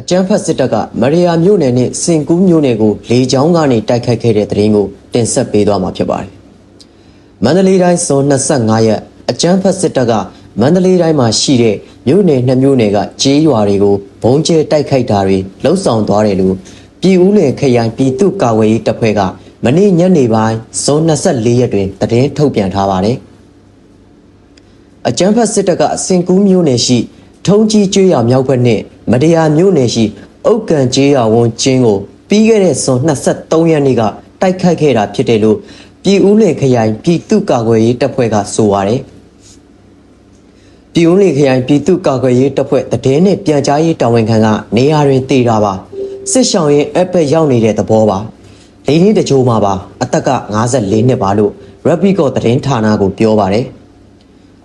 အကြမ်းဖက်စစ်တပ်ကမရိယာမြို့နယ်နဲ့စင်ကူးမြို့နယ်ကိုလေကြောင်းကနေတိုက်ခိုက်ခဲ့တဲ့တဲ့ရင်ကိုတင်ဆက်ပေးသွားမှာဖြစ်ပါတယ်။မန္တလေးတိုင်းဇွန်25ရက်အကြမ်းဖက်စစ်တပ်ကမန္တလေးတိုင်းမှာရှိတဲ့မြို့နယ်နှစ်မြို့နယ်ကကြေးရွာတွေကိုဘုံကျဲတိုက်ခိုက်တာတွေလှုပ်ဆောင်သွားတယ်လို့ပြည်ဦးနယ်ခရိုင်ပြည်သူ့ကာကွယ်ရေးတပ်ဖွဲ့ကမနေ့ညနေပိုင်းဇွန်24ရက်တွင်သတင်းထုတ်ပြန်ထားပါတယ်။အကြမ်းဖက်စစ်တပ်ကအစင်ကူးမြို့နယ်ရှိထုံးကြီးကျွေးရမြောက်ဘက်နဲ့ မတရားမြို့နယ်ရှိအုတ်ကန်ကျွေးရဝန်ကျင်းကိုပြီးခဲ့တဲ့ဇွန်23ရက်နေ့ကတိုက်ခိုက်ခဲ့တာဖြစ်တယ်လို့ပြည်ဦးလေခရိုင်ပြည်သူ့ကာကွယ်ရေးတပ်ဖွဲ့ကဆိုပါတယ်။ပြည်ဦးလေခရိုင်ပြည်သူ့ကာကွယ်ရေးတပ်ဖွဲ့တည်င်းနဲ့ပြန်ကြားရေးတာဝန်ခံကနေရာတွင်တည်တာပါစစ်ဆောင်ရင်အပ်ပက်ရောက်နေတဲ့သဘောပါ။လေးလေးတကြိုးမှာပါအသက်က54နှစ်ပါလို့ Rapid ကောတည်င်းဌာနကိုပြောပါတယ်။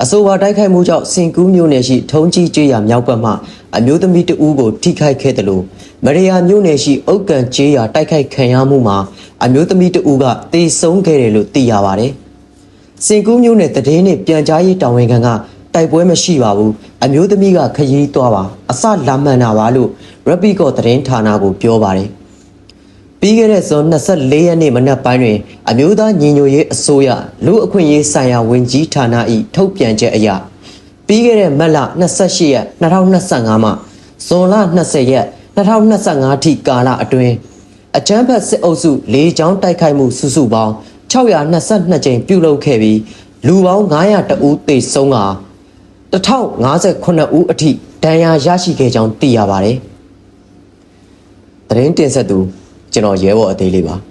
အဆိုပါတိုက်ခိုက်မှုကြောင့်စင်ကူးမြို့နယ်ရှိထုံးကြီးကျွေးရမြောက်ဘက်မှအမျိုးသမီးတဦးကိုထိခိုက်ခဲ့တယ်လို့မရိယာမြို့နယ်ရှိအုတ်ကန်ကျေးရတိုက်ခိုက်ခံရမှုမှာအမျိုးသမီးတဦးကတေဆုံးခဲ့တယ်လို့သိရပါတယ်။စင်ကူးမြို့နယ်တည်င်းနဲ့ပြန်ကြားရေးတာဝန်ခံကတိုက်ပွဲမရှိပါဘူးအမျိုးသမီးကခရီးသွားပါအစလာမှန်တာပါလို့ Rapid ကောသတင်းဌာနကိုပြောပါတယ်။ ပြီးခဲ့တဲ့ဇွန်24ရက်နေ့မနက်ပိုင်းတွင်အမျိုးသားညီညွတ်ရေးအစိုးရလူအခွင့်အရေးဆိုင်ရာဝန်ကြီးဌာန၏ထုတ်ပြန်ချက်အရပြီးခဲ့တဲ့မတ်လ28ရက်2025မှဇွန်လ20ရက်2025ထိကာလအတွင်းအကြမ်းဖက်စစ်အုပ်စု၄ချောင်းတိုက်ခိုက်မှုစုစုပေါင်း622ကြိမ်ပြုလုပ်ခဲ့ပြီးလူပေါင်း900ဦးသေဆုံးက1059ဦးအထိဒဏ်ရာရရှိခဲ့ကြောင်းသိရပါတယ်။သတင်းတင်ဆက်သူ ကျွန်တော်ရဲဘော်အသေးလေးပါ။